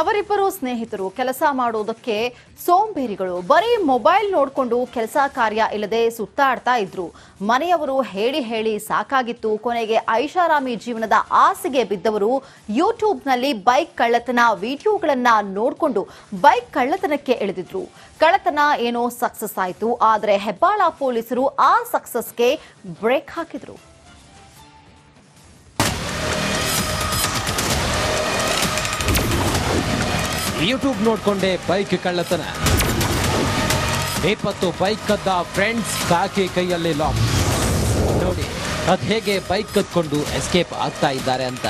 ಅವರಿಬ್ಬರು ಸ್ನೇಹಿತರು ಕೆಲಸ ಮಾಡುವುದಕ್ಕೆ ಸೋಂಬೇರಿಗಳು. ಬರೀ ಮೊಬೈಲ್ ನೋಡಿಕೊಂಡು ಕೆಲಸ ಕಾರ್ಯ ಇಲ್ಲದೆ ಸುತ್ತಾಡ್ತಾ ಇದ್ರು. ಮನೆಯವರು ಹೇಳಿ ಹೇಳಿ ಸಾಕಾಗಿತ್ತು. ಕೊನೆಗೆ ಐಷಾರಾಮಿ ಜೀವನದ ಆಸೆಗೆ ಬಿದ್ದವರು ಯೂಟ್ಯೂಬ್ನಲ್ಲಿ ಬೈಕ್ ಕಳ್ಳತನ ವಿಡಿಯೋಗಳನ್ನ ನೋಡಿಕೊಂಡು ಬೈಕ್ ಕಳ್ಳತನಕ್ಕೆ ಇಳಿದಿದ್ರು. ಕಳ್ಳತನ ಏನೋ ಸಕ್ಸಸ್ ಆಯಿತು. ಆದರೆ ಹೆಬ್ಬಾಳ ಪೊಲೀಸರು ಆ ಸಕ್ಸಸ್ಗೆ ಬ್ರೇಕ್ ಹಾಕಿದ್ರು. ಯೂಟ್ಯೂಬ್ ನೋಡ್ಕೊಂಡೆ ಬೈಕ್ ಕಳ್ಳತನ. ಇಪ್ಪತ್ತು ಬೈಕ್ ಕದ್ದ ಫ್ರೆಂಡ್ಸ್ ಕಾಕಿ ಕೈಯಲ್ಲಿ ಲಾಕ್ ನೋಡಿ, ಅದ್ ಹೇಗೆ ಬೈಕ್ ಕದ್ಕೊಂಡು ಎಸ್ಕೇಪ್ ಆಗ್ತಾ ಇದ್ದಾರೆ ಅಂತ.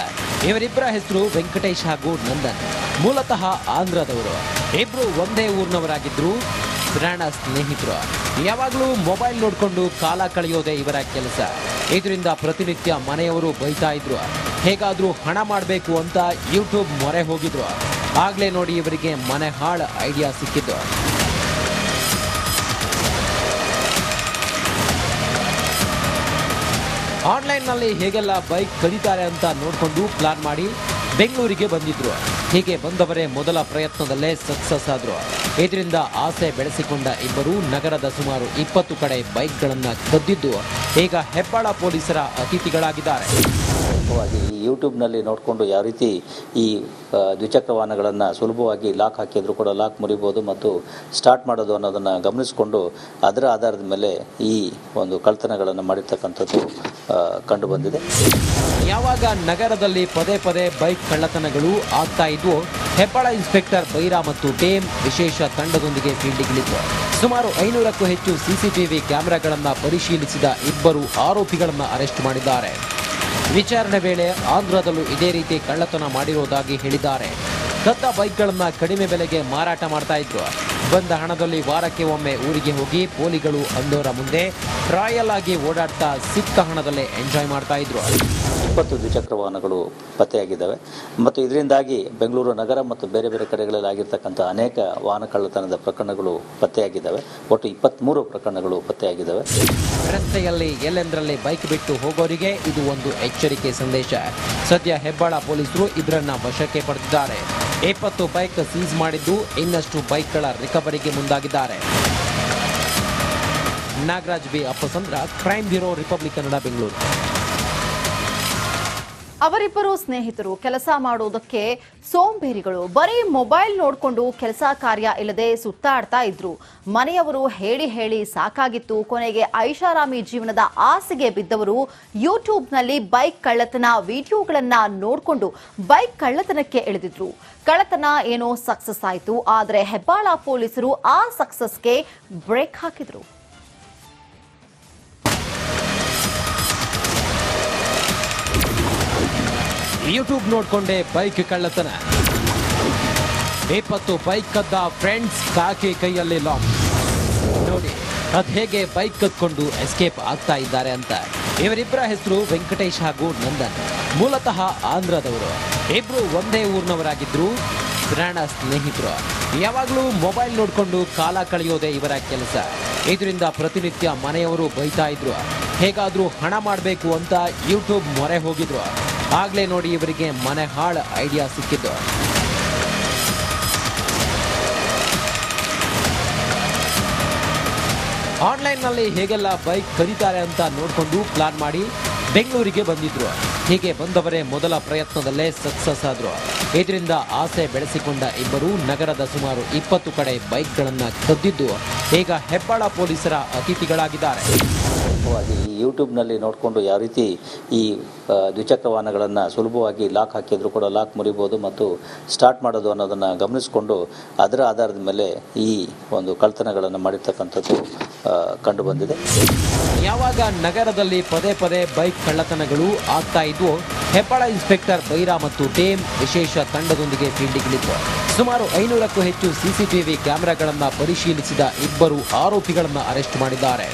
ಇವರಿಬ್ಬರ ಹೆಸರು ವೆಂಕಟೇಶ್ ಹಾಗೂ ನಂದನ್. ಮೂಲತಃ ಆಂಧ್ರದವರು. ಇಬ್ರು ಒಂದೇ ಊರಿನವರಾಗಿದ್ರು. ಪ್ರಾಣ ಸ್ನೇಹಿತರು. ಯಾವಾಗಲೂ ಮೊಬೈಲ್ ನೋಡ್ಕೊಂಡು ಕಾಲ ಕಳೆಯೋದೇ ಇವರ ಕೆಲಸ. ಇದರಿಂದ ಪ್ರತಿನಿತ್ಯ ಮನೆಯವರು ಬೈತಾ ಇದ್ರು. ಹೇಗಾದರೂ ಹಣ ಮಾಡಬೇಕು ಅಂತ ಯೂಟ್ಯೂಬ್ ಮೊರೆ ಹೋಗಿದ್ರು. ಆಗ್ಲೇ ನೋಡಿ ಇವರಿಗೆ ಮನೆ ಹಾಳ ಐಡಿಯಾ ಸಿಕ್ಕಿದ್ದು. ಆನ್ಲೈನ್ನಲ್ಲಿ ಹೇಗೆಲ್ಲ ಬೈಕ್ ಕಲಿತಾರೆ ಅಂತ ನೋಡಿಕೊಂಡು ಪ್ಲಾನ್ ಮಾಡಿ ಬೆಂಗಳೂರಿಗೆ ಬಂದಿದ್ರು. ಹೀಗೆ ಬಂದವರೇ ಮೊದಲ ಪ್ರಯತ್ನದಲ್ಲೇ ಸಕ್ಸಸ್ ಆದ್ರು. ಇದರಿಂದ ಆಸೆ ಬೆಳೆಸಿಕೊಂಡ ಇಬ್ಬರು ನಗರದ ಸುಮಾರು ಇಪ್ಪತ್ತು ಕಡೆ ಬೈಕ್ಗಳನ್ನು ಕದ್ದಿದ್ದು. ಈಗ ಹೆಬ್ಬಾಳ ಪೊಲೀಸರ ಅತಿಥಿಗಳಾಗಿದ್ದಾರೆ. ಸುಲಭವಾಗಿ ಈ ಯೂಟ್ಯೂಬ್ನಲ್ಲಿ ನೋಡಿಕೊಂಡು ಯಾವ ರೀತಿ ಈ ದ್ವಿಚಕ್ರ ವಾಹನಗಳನ್ನು ಸುಲಭವಾಗಿ ಲಾಕ್ ಹಾಕಿದರೂ ಕೂಡ ಲಾಕ್ ಮುರಿಬೋದು ಮತ್ತು ಸ್ಟಾರ್ಟ್ ಮಾಡೋದು ಅನ್ನೋದನ್ನು ಗಮನಿಸಿಕೊಂಡು ಅದರ ಆಧಾರದ ಮೇಲೆ ಈ ಒಂದು ಕಳ್ತನಗಳನ್ನು ಮಾಡಿರ್ತಕ್ಕಂಥದ್ದು ಕಂಡುಬಂದಿದೆ ಯಾವಾಗ ನಗರದಲ್ಲಿ ಪದೇ ಪದೇ ಬೈಕ್ ಕಳ್ಳತನಗಳು ಆಗ್ತಾ ಇದ್ವು, ಹೆಬ್ಬಾಳ ಇನ್ಸ್ಪೆಕ್ಟರ್ ಬೈರಾ ಮತ್ತು ಟೇಮ್ ವಿಶೇಷ ತಂಡದೊಂದಿಗೆ ಫೀಲ್ಡಿಗಿಳಿದ್ರು ಸುಮಾರು ಐನೂರಕ್ಕೂ ಹೆಚ್ಚು ಸಿಸಿಟಿವಿ ಕ್ಯಾಮೆರಾಗಳನ್ನು ಪರಿಶೀಲಿಸಿದ ಇಬ್ಬರು ಆರೋಪಿಗಳನ್ನು ಅರೆಸ್ಟ್ ಮಾಡಿದ್ದಾರೆ. ವಿಚಾರಣೆ ವೇಳೆ ಆಂಧ್ರದಲ್ಲೂ ಇದೇ ರೀತಿ ಕಳ್ಳತನ ಮಾಡಿರುವುದಾಗಿ ಹೇಳಿದ್ದಾರೆ. ಕದ್ದ ಬೈಕ್ಗಳನ್ನು ಕಡಿಮೆ ಬೆಲೆಗೆ ಮಾರಾಟ ಮಾಡ್ತಾ ಇದ್ರು. ಬಂದ ಹಣದಲ್ಲಿ ವಾರಕ್ಕೆ ಒಮ್ಮೆ ಊರಿಗೆ ಹೋಗಿ ಪೋಲಿಗಳು ಅಂದೋರ ಮುಂದೆ ಟ್ರಾಯಲ್ ಆಗಿ ಓಡಾಡ್ತಾ ಸಿಕ್ಕ ಹಣದಲ್ಲೇ ಎಂಜಾಯ್ ಮಾಡ್ತಾ ಇದ್ರು. ಇಪ್ಪತ್ತು ದ್ವಿಚಕ್ರ ವಾಹನಗಳು ಪತ್ತೆಯಾಗಿದ್ದಾವೆ. ಮತ್ತು ಇದರಿಂದಾಗಿ ಬೆಂಗಳೂರು ನಗರ ಮತ್ತು ಬೇರೆ ಬೇರೆ ಕಡೆಗಳಲ್ಲಿ ಆಗಿರ್ತಕ್ಕಂಥ ಅನೇಕ ವಾಹನ ಕಳ್ಳತನದ ಪ್ರಕರಣಗಳು ಪತ್ತೆಯಾಗಿದ್ದಾವೆ. ಒಟ್ಟು ಇಪ್ಪತ್ತ್ಮೂರು ಪ್ರಕರಣಗಳು ಪತ್ತೆಯಾಗಿದ್ದಾವೆ. ರಸ್ತೆಯಲ್ಲಿ ಎಲ್ಲೆಂದರಲ್ಲಿ ಬೈಕ್ ಬಿಟ್ಟು ಹೋಗೋರಿಗೆ ಇದು ಒಂದು ಎಚ್ಚರಿಕೆ ಸಂದೇಶ. ಸದ್ಯ ಹೆಬ್ಬಾಳ ಪೊಲೀಸರು ಇಬ್ಬರನ್ನ ವಶಕ್ಕೆ ಪಡೆದಿದ್ದಾರೆ. ಇಪ್ಪತ್ತು ಬೈಕ್ ಸೀಸ್ ಮಾಡಿದ್ದು ಇನ್ನಷ್ಟು ಬೈಕ್ಗಳ ರಿಕವರಿಗೆ ಮುಂದಾಗಿದ್ದಾರೆ. Nagaraj B Appasandra, crime bureau, Republic Kannada, Bengaluru. ಅವರಿಬ್ಬರು ಸ್ನೇಹಿತರು ಕೆಲಸ ಮಾಡುವುದಕ್ಕೆ ಸೋಂಬೇರಿಗಳು ಬರೀ ಮೊಬೈಲ್ ನೋಡಿಕೊಂಡು ಕೆಲಸ ಕಾರ್ಯ ಇಲ್ಲದೆ ಸುತ್ತಾಡ್ತಾ ಇದ್ರು. ಮನೆಯವರು ಹೇಳಿ ಹೇಳಿ ಸಾಕಾಗಿತ್ತು. ಕೊನೆಗೆ ಐಷಾರಾಮಿ ಜೀವನದ ಆಸೆಗೆ ಬಿದ್ದವರು ಯೂಟ್ಯೂಬ್ನಲ್ಲಿ ಬೈಕ್ ಕಳ್ಳತನ ವಿಡಿಯೋಗಳನ್ನು ನೋಡಿಕೊಂಡು ಬೈಕ್ ಕಳ್ಳತನಕ್ಕೆ ಇಳಿದಿದ್ರು. ಕಳ್ಳತನ ಏನೋ ಸಕ್ಸಸ್ ಆಯಿತು, ಆದರೆ ಹೆಬ್ಬಾಳ ಪೊಲೀಸರು ಆ ಸಕ್ಸಸ್ಗೆ ಬ್ರೇಕ್ ಹಾಕಿದ್ರು. ಯೂಟ್ಯೂಬ್ ನೋಡ್ಕೊಂಡೆ ಬೈಕ್ ಕಳ್ಳತನ. ಇಪ್ಪತ್ತು ಬೈಕ್ ಕದ್ದ ಫ್ರೆಂಡ್ಸ್ ಕಾಕಿ ಕೈಯಲ್ಲಿ ಲಾಕ್ ನೋಡಿ, ಅದ್ ಹೇಗೆ ಬೈಕ್ ಕದ್ಕೊಂಡು ಎಸ್ಕೇಪ್ ಆಗ್ತಾ ಇದ್ದಾರೆ ಅಂತ. ಇವರಿಬ್ಬರ ಹೆಸರು ವೆಂಕಟೇಶ್ ಹಾಗೂ ನಂದನ್. ಮೂಲತಃ ಆಂಧ್ರದವರು. ಇಬ್ರು ಒಂದೇ ಊರಿನವರಾಗಿದ್ರು, ಪ್ರಾಣ ಸ್ನೇಹಿತರು. ಯಾವಾಗಲೂ ಮೊಬೈಲ್ ನೋಡಿಕೊಂಡು ಕಾಲ ಕಳೆಯೋದೇ ಇವರ ಕೆಲಸ. ಇದರಿಂದ ಪ್ರತಿನಿತ್ಯ ಮನೆಯವರು ಬೈತಾ ಇದ್ರು. ಹೇಗಾದ್ರೂ ಹಣ ಮಾಡಬೇಕು ಅಂತ ಯೂಟ್ಯೂಬ್ ಮೊರೆ ಹೋಗಿದ್ರು. ಆಗ್ಲೇ ನೋಡಿ ಇವರಿಗೆ ಮನೆ ಹಾಳ ಐಡಿಯಾ ಸಿಕ್ಕಿದ್ದು. ಆನ್ಲೈನ್ನಲ್ಲಿ ಹೇಗೆಲ್ಲ ಬೈಕ್ ಕರೀತಾರೆ ಅಂತ ನೋಡಿಕೊಂಡು ಪ್ಲಾನ್ ಮಾಡಿ ಬೆಂಗಳೂರಿಗೆ ಬಂದಿದ್ರು. ಹೀಗೆ ಬಂದವರೇ ಮೊದಲ ಪ್ರಯತ್ನದಲ್ಲೇ ಸಕ್ಸಸ್ ಆದ್ರು. ಇದರಿಂದ ಆಸೆ ಬೆಳೆಸಿಕೊಂಡ ಇಬ್ಬರು ನಗರದ ಸುಮಾರು ಇಪ್ಪತ್ತು ಕಡೆ ಬೈಕ್ಗಳನ್ನು ಕದ್ದಿದ್ದು. ಈಗ ಹೆಬ್ಬಾಳ ಪೊಲೀಸರ ಅತಿಥಿಗಳಾಗಿದ್ದಾರೆ. ಸುಲಭವಾಗಿ ಈ ಯೂಟ್ಯೂಬ್ನಲ್ಲಿ ನೋಡಿಕೊಂಡು ಯಾವ ರೀತಿ ಈ ದ್ವಿಚಕ್ರ ವಾಹನಗಳನ್ನು ಸುಲಭವಾಗಿ ಲಾಕ್ ಹಾಕಿದ್ರು ಕೂಡ ಲಾಕ್ ಮುರಿಬೋದು ಮತ್ತು ಸ್ಟಾರ್ಟ್ ಮಾಡೋದು ಅನ್ನೋದನ್ನು ಗಮನಿಸಿಕೊಂಡು ಅದರ ಆಧಾರದ ಮೇಲೆ ಈ ಒಂದು ಕಳ್ತನಗಳನ್ನು ಮಾಡಿರ್ತಕ್ಕಂಥದ್ದು ಕಂಡುಬಂದಿದೆ. ಯಾವಾಗ ನಗರದಲ್ಲಿ ಪದೇ ಪದೇ ಬೈಕ್ ಕಳ್ಳತನಗಳು ಆಗ್ತಾ ಇದ್ವು, ಹೆಬ್ಬಾಳ ಇನ್ಸ್ಪೆಕ್ಟರ್ ಬೈರಾ ಮತ್ತು ಟೇಮ್ ವಿಶೇಷ ತಂಡದೊಂದಿಗೆ ಫೀಲ್ಡಿಗಿಳಿದ್ರು ಸುಮಾರು ಐನೂರಕ್ಕೂ ಹೆಚ್ಚು ಸಿಸಿಟಿವಿ ಕ್ಯಾಮೆರಾಗಳನ್ನು ಪರಿಶೀಲಿಸಿದ ಇಬ್ಬರು ಆರೋಪಿಗಳನ್ನು ಅರೆಸ್ಟ್ ಮಾಡಿದ್ದಾರೆ.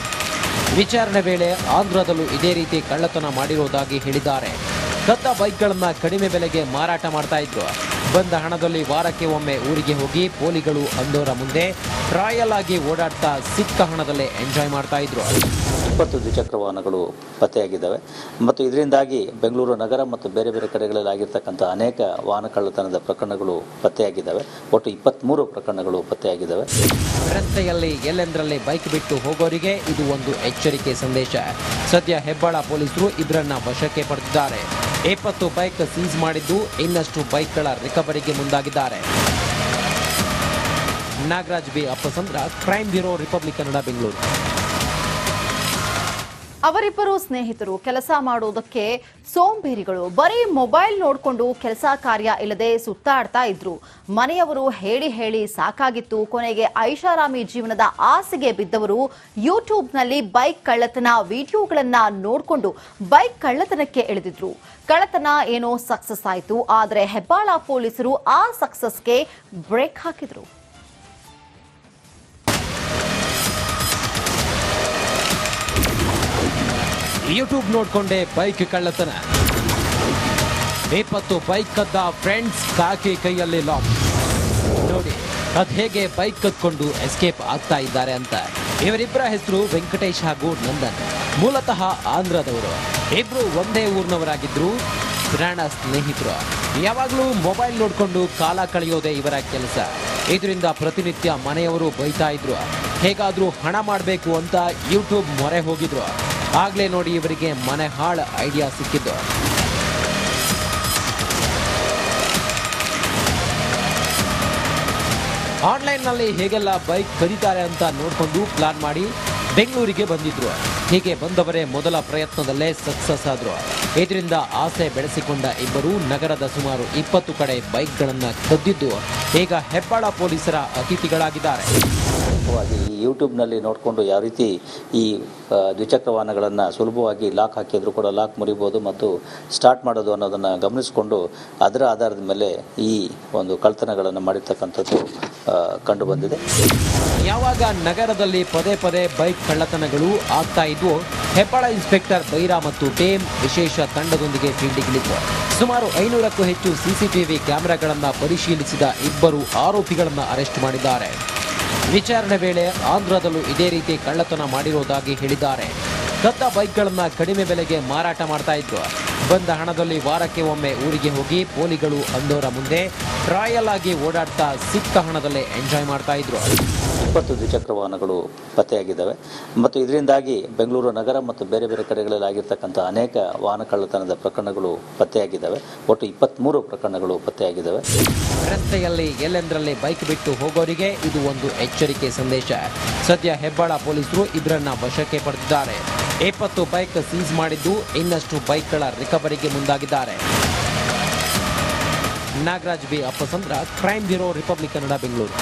ವಿಚಾರಣೆ ವೇಳೆ ಆಂಧ್ರದಲ್ಲೂ ಇದೇ ರೀತಿ ಕಳ್ಳತನ ಮಾಡಿರುವುದಾಗಿ ಹೇಳಿದ್ದಾರೆ. ಕದ್ದ ಬೈಕ್ಗಳನ್ನ ಕಡಿಮೆ ಬೆಲೆಗೆ ಮಾರಾಟ ಮಾಡ್ತಾ ಇದ್ರು. ಬಂದ ಹಣದಲ್ಲಿ ವಾರಕ್ಕೆ ಒಮ್ಮೆ ಊರಿಗೆ ಹೋಗಿ ಪೋಲಿಗಳು ಅಂದೋರ ಮುಂದೆ ಟ್ರಾಯಲ್ ಆಗಿ ಓಡಾಡ್ತಾ ಸಿಕ್ಕ ಹಣದಲ್ಲೇ ಎಂಜಾಯ್ ಮಾಡ್ತಾ ಇದ್ರು. ಇಪ್ಪತ್ತು ದ್ವಿಚಕ್ರ ವಾಹನಗಳು ಪತ್ತೆಯಾಗಿದ್ದಾವೆ. ಮತ್ತು ಇದರಿಂದಾಗಿ ಬೆಂಗಳೂರು ನಗರ ಮತ್ತು ಬೇರೆ ಬೇರೆ ಕಡೆಗಳಲ್ಲಿ ಆಗಿರ್ತಕ್ಕಂಥ ಅನೇಕ ವಾಹನ ಕಳ್ಳತನದ ಪ್ರಕರಣಗಳು ಪತ್ತೆಯಾಗಿದ್ದಾವೆ. ಒಟ್ಟು ಇಪ್ಪತ್ತ್ಮೂರು ಪ್ರಕರಣಗಳು ಪತ್ತೆಯಾಗಿದ್ದಾವೆ. ರಸ್ತೆಯಲ್ಲಿ ಎಲ್ಲೆಂದರಲ್ಲಿ ಬೈಕ್ ಬಿಟ್ಟು ಹೋಗೋರಿಗೆ ಇದು ಒಂದು ಎಚ್ಚರಿಕೆ ಸಂದೇಶ. ಸದ್ಯ ಹೆಬ್ಬಾಳ ಪೊಲೀಸರು ಇಬ್ಬರನ್ನ ವಶಕ್ಕೆ ಪಡೆದಿದ್ದಾರೆ. ಇಪ್ಪತ್ತು ಬೈಕ್ ಸೀಸ್ ಮಾಡಿದ್ದು ಇನ್ನಷ್ಟು ಬೈಕ್ಗಳ ರಿಕವರಿಗೆ ಮುಂದಾಗಿದ್ದಾರೆ. Nagaraj B Appasandra, crime bureau, Republic Kannada, Bengaluru. ಅವರಿಬ್ಬರು ಸ್ನೇಹಿತರು ಕೆಲಸ ಮಾಡುವುದಕ್ಕೆ ಸೋಂಬೇರಿಗಳು. ಬರೀ ಮೊಬೈಲ್ ನೋಡಿಕೊಂಡು ಕೆಲಸ ಕಾರ್ಯ ಇಲ್ಲದೆ ಸುತ್ತಾಡ್ತಾ ಇದ್ರು. ಮನೆಯವರು ಹೇಳಿ ಹೇಳಿ ಸಾಕಾಗಿತ್ತು. ಕೊನೆಗೆ ಐಷಾರಾಮಿ ಜೀವನದ ಆಸೆಗೆ ಬಿದ್ದವರು ಯೂಟ್ಯೂಬ್ನಲ್ಲಿ ಬೈಕ್ ಕಳ್ಳತನ ವಿಡಿಯೋಗಳನ್ನ ನೋಡಿಕೊಂಡು ಬೈಕ್ ಕಳ್ಳತನಕ್ಕೆ ಇಳಿದಿದ್ರು. ಕಳ್ಳತನ ಏನೋ ಸಕ್ಸಸ್ ಆಯಿತು. ಆದರೆ ಹೆಬ್ಬಾಳ ಪೊಲೀಸರು ಆ ಸಕ್ಸಸ್ಗೆ ಬ್ರೇಕ್ ಹಾಕಿದ್ರು. ಯೂಟ್ಯೂಬ್ ನೋಡ್ಕೊಂಡೆ ಬೈಕ್ ಕಳ್ಳತನ. ಇಪ್ಪತ್ತು ಬೈಕ್ ಕದ್ದ ಫ್ರೆಂಡ್ಸ್ ಕಾಕಿ ಕೈಯಲ್ಲಿ ಲಾಕ್ ನೋಡಿ, ಅದ್ ಹೇಗೆ ಬೈಕ್ ಕದ್ಕೊಂಡು ಎಸ್ಕೇಪ್ ಆಗ್ತಾ ಇದ್ದಾರೆ ಅಂತ. ಇವರಿಬ್ಬರ ಹೆಸರು ವೆಂಕಟೇಶ್ ಹಾಗೂ ನಂದನ್. ಮೂಲತಃ ಆಂಧ್ರದವರು. ಇಬ್ರು ಒಂದೇ ಊರಿನವರಾಗಿದ್ರು ಪ್ರಾಣ ಸ್ನೇಹಿತರು. ಯಾವಾಗಲೂ ಮೊಬೈಲ್ ನೋಡ್ಕೊಂಡು ಕಾಲ ಕಳೆಯೋದೇ ಇವರ ಕೆಲಸ. ಇದರಿಂದ ಪ್ರತಿನಿತ್ಯ ಮನೆಯವರು ಬೈತಾ ಇದ್ರು. ಹೇಗಾದ್ರೂ ಹಣ ಮಾಡಬೇಕು ಅಂತ ಯೂಟ್ಯೂಬ್ ಮೊರೆ ಹೋಗಿದ್ರು. ಆಗ್ಲೇ ನೋಡಿ ಇವರಿಗೆ ಮನೆ ಹಾಳ ಐಡಿಯಾ ಸಿಕ್ಕಿದ್ದು. ಆನ್ಲೈನ್ನಲ್ಲಿ ಹೇಗೆಲ್ಲ ಬೈಕ್ ಕರೀತಾರೆ ಅಂತ ನೋಡಿಕೊಂಡು ಪ್ಲಾನ್ ಮಾಡಿ ಬೆಂಗಳೂರಿಗೆ ಬಂದಿದ್ರು. ಹೀಗೆ ಬಂದವರೇ ಮೊದಲ ಪ್ರಯತ್ನದಲ್ಲೇ ಸಕ್ಸಸ್ ಆದ್ರು. ಇದರಿಂದ ಆಸೆ ಬೆಳೆಸಿಕೊಂಡ ಇಬ್ಬರು ನಗರದ ಸುಮಾರು ಇಪ್ಪತ್ತು ಕಡೆ ಬೈಕ್ಗಳನ್ನು ಕದ್ದಿದ್ದು. ಈಗ ಹೆಬ್ಬಾಳ ಪೊಲೀಸರ ಅತಿಥಿಗಳಾಗಿದ್ದಾರೆ. ಸುಲಭವಾಗಿ ಈ ಯೂಟ್ಯೂಬ್ನಲ್ಲಿ ನೋಡಿಕೊಂಡು ಯಾವ ರೀತಿ ಈ ದ್ವಿಚಕ್ರ ವಾಹನಗಳನ್ನು ಸುಲಭವಾಗಿ ಲಾಕ್ ಹಾಕಿದರೂ ಕೂಡ ಲಾಕ್ ಮುರಿಬೋದು ಮತ್ತು ಸ್ಟಾರ್ಟ್ ಮಾಡೋದು ಅನ್ನೋದನ್ನು ಗಮನಿಸಿಕೊಂಡು ಅದರ ಆಧಾರದ ಮೇಲೆ ಈ ಒಂದು ಕಳ್ತನಗಳನ್ನು ಮಾಡಿರ್ತಕ್ಕಂಥದ್ದು ಕಂಡುಬಂದಿದೆ ಯಾವಾಗ ನಗರದಲ್ಲಿ ಪದೇ ಪದೇ ಬೈಕ್ ಕಳ್ಳತನಗಳು ಆಗ್ತಾ ಇದ್ವು, ಹೆಬ್ಬಾಳ ಇನ್ಸ್ಪೆಕ್ಟರ್ ಬೈರಾ ಮತ್ತು ಟೇಮ್ ವಿಶೇಷ ತಂಡದೊಂದಿಗೆ ಫೀಲ್ಡಿಗಿಳಿದ್ವು. ಸುಮಾರು ಐನೂರಕ್ಕೂ ಹೆಚ್ಚು ಸಿಸಿಟಿವಿ ಕ್ಯಾಮೆರಾಗಳನ್ನು ಪರಿಶೀಲಿಸಿದ ಇಬ್ಬರು ಆರೋಪಿಗಳನ್ನು ಅರೆಸ್ಟ್ ಮಾಡಿದ್ದಾರೆ. ವಿಚಾರಣೆ ವೇಳೆ ಆಂಧ್ರದಲ್ಲೂ ಇದೇ ರೀತಿ ಕಳ್ಳತನ ಮಾಡಿರುವುದಾಗಿ ಹೇಳಿದ್ದಾರೆ. ದತ್ತ ಬೈಕ್ಗಳನ್ನು ಕಡಿಮೆ ಬೆಲೆಗೆ ಮಾರಾಟ ಮಾಡ್ತಾ ಇದ್ದು ಬಂದ ಹಣದಲ್ಲಿ ವಾರಕ್ಕೆ ಒಮ್ಮೆ ಊರಿಗೆ ಹೋಗಿ ಪೋಲಿಗಳು ಅಂದೋರ ಮುಂದೆ ಟ್ರಾಯಲ್ ಆಗಿ ಓಡಾಡ್ತಾ ಸಿಕ್ಕ ಹಣದಲ್ಲೇ ಎಂಜಾಯ್ ಮಾಡ್ತಾ ಇದ್ರು. ಇಪ್ಪತ್ತು ದ್ವಿಚಕ್ರ ವಾಹನಗಳು ಪತ್ತೆಯಾಗಿದ್ದಾವೆ. ಮತ್ತು ಇದರಿಂದಾಗಿ ಬೆಂಗಳೂರು ನಗರ ಮತ್ತು ಬೇರೆ ಬೇರೆ ಕಡೆಗಳಲ್ಲಿ ಆಗಿರ್ತಕ್ಕಂಥ ಅನೇಕ ವಾಹನ ಕಳ್ಳತನದ ಪ್ರಕರಣಗಳು ಪತ್ತೆಯಾಗಿದ್ದಾವೆ. ಒಟ್ಟು ಇಪ್ಪತ್ತ್ಮೂರು ಪ್ರಕರಣಗಳು ಪತ್ತೆಯಾಗಿದ್ದಾವೆ. ರಸ್ತೆಯಲ್ಲಿ ಎಲ್ಲೆಂದರಲ್ಲಿ ಬೈಕ್ ಬಿಟ್ಟು ಹೋಗೋರಿಗೆ ಇದು ಒಂದು ಎಚ್ಚರಿಕೆ ಸಂದೇಶ. ಸದ್ಯ ಹೆಬ್ಬಾಳ ಪೊಲೀಸರು ಇಬ್ಬರನ್ನ ವಶಕ್ಕೆ ಪಡೆದಿದ್ದಾರೆ. ಇಪ್ಪತ್ತು ಬೈಕ್ ಸೀಸ್ ಮಾಡಿದ್ದು ಇನ್ನಷ್ಟು ಬೈಕ್ಗಳ ರಿಕವರಿಗೆ ಮುಂದಾಗಿದ್ದಾರೆ. Nagaraj B Appasandra, crime bureau, Republic Kannada, Bengaluru.